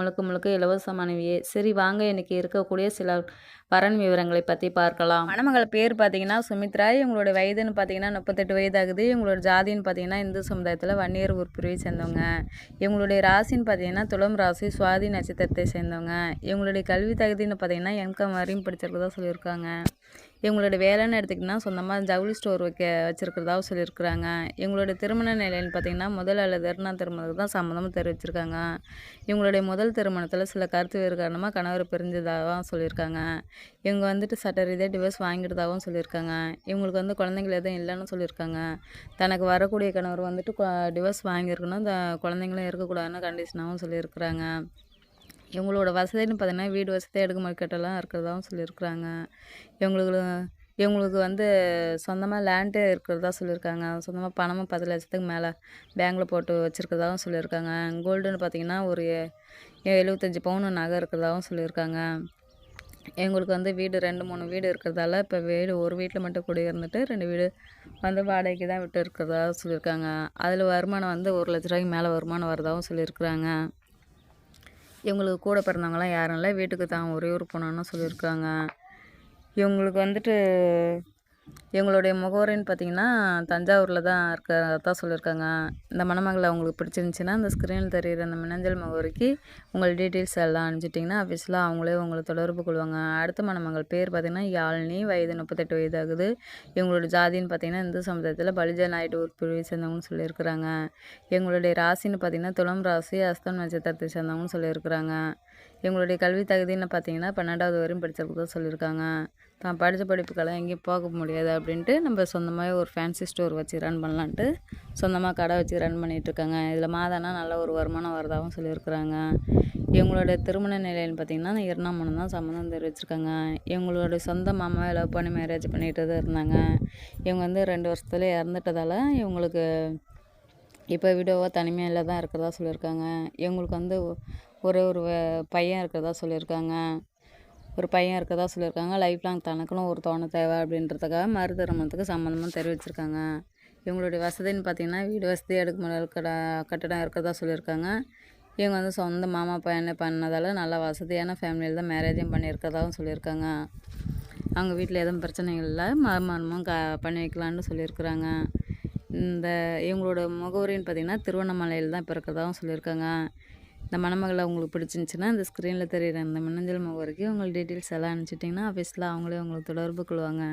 முழுக்க முழுக்க இலவசமானவையே. சரி வாங்க இன்னைக்கு இருக்கக்கூடிய சில வரன் விவரங்களை பற்றி பார்க்கலாம். மணமகள் பேர் பார்த்தீங்கன்னா சுமித்ரா. இவங்களோட வயதுன்னு பார்த்தீங்கன்னா முப்பத்தெட்டு வயது ஆகுது இவங்களோட ஜாதின்னு பார்த்தீங்கன்னா இந்து சமுதாயத்தில் வன்னியர் உறுப்பிரிவை சேர்ந்தவங்க. இவங்களுடைய ராசின்னு பார்த்தீங்கன்னா துளம் ராசி சுவாதி நட்சத்திரத்தை சேர்ந்தவங்க. இவங்களுடைய கல்வி தகுதின்னு பார்த்தீங்கன்னா எம்காம் வரையும் படிச்சிருக்கதா சொல்லியிருக்காங்க. இவங்களோட வேலைன்னு எடுத்திங்கன்னா சொந்தமாக ஜவுளி ஸ்டோர் வைக்க வச்சுருக்கிறதாவும் சொல்லியிருக்கிறாங்க. இவங்களோட திருமண நிலைன்னு பார்த்திங்கன்னா முதல் அல்லது இரண்டாம் திருமணத்துக்கு தான் சம்மந்தமும் தெரிவிச்சிருக்காங்க. இவங்களுடைய முதல் திருமணத்தில் சில கருத்து வேறு காரணமாக கணவர் பிரிஞ்சதாகவும் சொல்லியிருக்காங்க. இவங்க வந்துட்டு சட்ட ரீதியாக டிவோர்ஸ் வாங்கிடுதாகவும் சொல்லியிருக்காங்க. இவங்களுக்கு வந்து குழந்தைங்கள் எதுவும் இல்லைன்னு சொல்லியிருக்காங்க. தனக்கு வரக்கூடிய கணவர் வந்துட்டு டிவோர்ஸ் வாங்கியிருக்கணும். இந்த குழந்தைங்களும் இருக்கக்கூடாதுன்னு கண்டிஷனாகவும் சொல்லியிருக்கிறாங்க. இவங்களோட வசதின்னு பார்த்தீங்கன்னா வீடு வசதி எடுக்க கட்டெல்லாம் இருக்கிறதாகவும் சொல்லியிருக்கிறாங்க. இவங்களுக்கு இவங்களுக்கு வந்து சொந்தமாக லேண்டு இருக்கிறதா சொல்லியிருக்காங்க. சொந்தமாக பணமும் பத்து லட்சத்துக்கு மேலே பேங்கில் போட்டு வச்சுருக்கிறதாகவும் சொல்லியிருக்காங்க. கோல்டுன்னு பார்த்தீங்கன்னா ஒரு எழுபத்தஞ்சி பவுன் நகை இருக்கிறதாகவும் சொல்லியிருக்காங்க. எங்களுக்கு வந்து வீடு ரெண்டு மூணு வீடு இருக்கிறதால இப்போ வீடு ஒரு வீட்டில் மட்டும் குடியிருந்துட்டு ரெண்டு வீடு வந்து வாடகைக்கு தான் விட்டு இருக்கிறதா சொல்லியிருக்காங்க. அதில் வருமானம் வந்து ஒரு லட்ச ரூபாய்க்கு மேலே வருமானம் வரதாகவும் சொல்லியிருக்கிறாங்க. இவங்களுக்கு கூட பிறந்தவங்களாம் யாரும் இல்லை. வீட்டுக்கு தான் ஒரே ஊர் போனோன்னு சொல்லியிருக்காங்க. இவங்களுக்கு வந்துட்டு எங்களுடைய முகவரின்னு பார்த்தீங்கன்னா தஞ்சாவூரில் தான் இருக்கிறதா சொல்லியிருக்காங்க. இந்த மணமகளை அவங்களுக்கு பிடிச்சிருந்துச்சின்னா அந்த ஸ்க்ரீனில் தெரிகிற அந்த மின்னஞ்சல் முகவரிக்கு உங்கள் டீட்டெயில்ஸ் எல்லாம் அனுப்பிச்சிட்டிங்கன்னா ஆஃபீஸில் அவங்களே உங்களை தொடர்பு கொள்வாங்க. அடுத்த மணமகள் பேர் பார்த்திங்கன்னா யாழினி. வயது முப்பத்தெட்டு வயது ஆகுது இவங்களோட ஜாதின்னு பார்த்திங்கன்னா இந்து சமுதாயத்தில் பலிஜா நாயுடு பிரிவை சேர்ந்தவங்கன்னு சொல்லியிருக்கிறாங்க. எங்களுடைய ராசின்னு பார்த்திங்கன்னா துளம் ராசி அஸ்தம் நட்சத்திரத்தை சேர்ந்தவங்கன்னு சொல்லியிருக்கிறாங்க. எங்களுடைய கல்வி தகுதின்னு பார்த்தீங்கன்னா பன்னெண்டாவது வரையும் படிச்சிருக்கதா சொல்லியிருக்காங்க. தான் படித்த படிப்புக்கெல்லாம் எங்கேயும் போக முடியாது அப்படின்ட்டு நம்ம சொந்தமாக ஒரு ஃபேன்சி ஸ்டோர் வச்சு ரன் பண்ணலான்ட்டு சொந்தமாக கடை வச்சு ரன் பண்ணிகிட்ருக்காங்க. இதில் மாதம்னா நல்ல ஒரு வருமானம் வரதாகவும் சொல்லியிருக்கிறாங்க. இவங்களோட திருமண நிலையில் பார்த்திங்கன்னா இரண்டாம் மனம் தான் சம்மந்தம் தெரிவிச்சிருக்காங்க. இவங்களோட சொந்த மாமா லவ் பண்ணி மேரேஜ் பண்ணிகிட்டு தான் இருந்தாங்க. இவங்க வந்து ரெண்டு வருஷத்துல இறந்துட்டதால் இவங்களுக்கு இப்போ விடோவாக தனிமையில் தான் இருக்கிறதா சொல்லியிருக்காங்க. இவங்களுக்கு வந்து ஒரே ஒரு பையன் இருக்கிறதா சொல்லியிருக்காங்க. ஒரு பையன் இருக்கிறதா சொல்லியிருக்காங்க. லைஃப் லாங் தனக்குன்னு ஒரு தோணை தேவை அப்படின்றதுக்காக மறு சம்மந்தமாக தெரிவிச்சிருக்காங்க. இவங்களுடைய வசதின்னு பார்த்திங்கன்னா வீடு வசதி அடுக்குமுறை கட கட்டடம் இருக்கிறதா சொல்லியிருக்காங்க. இவங்க வந்து சொந்த மாமா பையனை பண்ணதால் நல்லா வசதியான ஃபேமிலியில் தான் மேரேஜும் பண்ணியிருக்கிறதாகவும் சொல்லியிருக்காங்க. அவங்க வீட்டில் எதுவும் பிரச்சனைகள் இல்லை. மறுமணமும் க பண்ணி வைக்கலான்னு சொல்லியிருக்கிறாங்க. இந்த இவங்களோட முகவரின்னு பார்த்திங்கன்னா திருவண்ணாமலையில் தான் இப்போ இருக்கிறதாகவும் சொல்லியிருக்காங்க. இந்த மணமகளை உங்களுக்கு பிடிச்சிருந்துச்சின்னா இந்த ஸ்க்ரீனில் தெரியுற இந்த மின்னஞ்சல் முகவரிக்கு உங்கள் டீட்டெயில்ஸ் எல்லாம் அனுப்பிச்சிட்டிங்கன்னா ஆஃபீஸில் அவங்களே உங்களுக்கு தொடர்பு கொள்வாங்க.